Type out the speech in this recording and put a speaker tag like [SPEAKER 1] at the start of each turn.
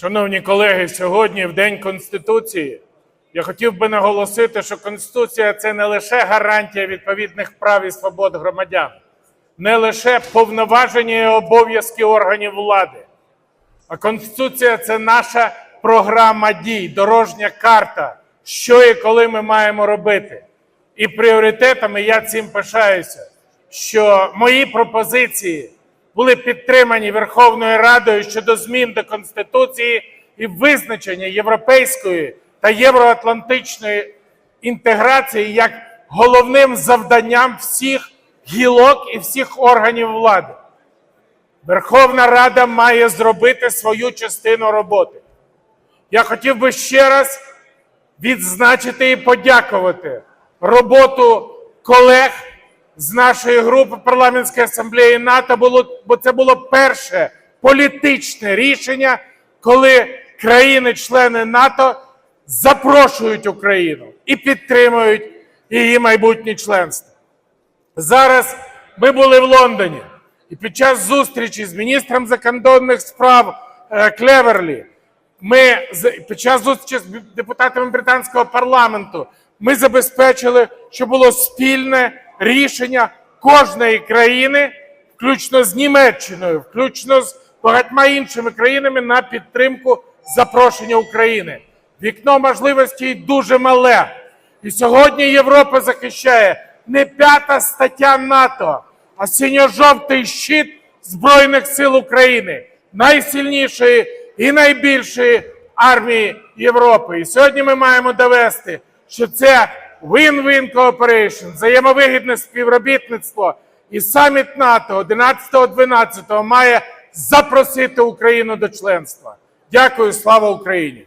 [SPEAKER 1] Шановні колеги, сьогодні, в День Конституції, я хотів би наголосити, що Конституція це не лише гарантія відповідних прав і свобод громадян, не лише повноваження і обов'язки органів влади, а Конституція це наша програма дій, дорожня карта, що і коли ми маємо робити. І пріоритетами я цим пишаюся, що мої пропозиції були підтримані Верховною Радою щодо змін до Конституції і визначення європейської та євроатлантичної інтеграції як головним завданням всіх гілок і всіх органів влади. Верховна Рада має зробити свою частину роботи. Я хотів би ще раз відзначити і подякувати роботу колег з нашої групи парламентської асамблеї НАТО, було, бо це було перше політичне рішення, коли країни-члени НАТО запрошують Україну і підтримують її майбутнє членство. Зараз ми були в Лондоні, і під час зустрічі з міністром закордонних справ е, Клеверлі, ми під час зустрічі з депутатами британського парламенту ми забезпечили, що було спільне рішення кожної країни, включно з Німеччиною, включно з багатьма іншими країнами на підтримку запрошення України. Вікно можливостей дуже мале. І сьогодні Європа захищає не п'ята стаття НАТО, а синьо-жовтий щит Збройних сил України, найсильнішої і найбільшої армії Європи. І сьогодні ми маємо довести, що це win-win cooperation, взаємовигідне співробітництво. І саміт НАТО 11-12 має запросити Україну до членства. Дякую, слава Україні!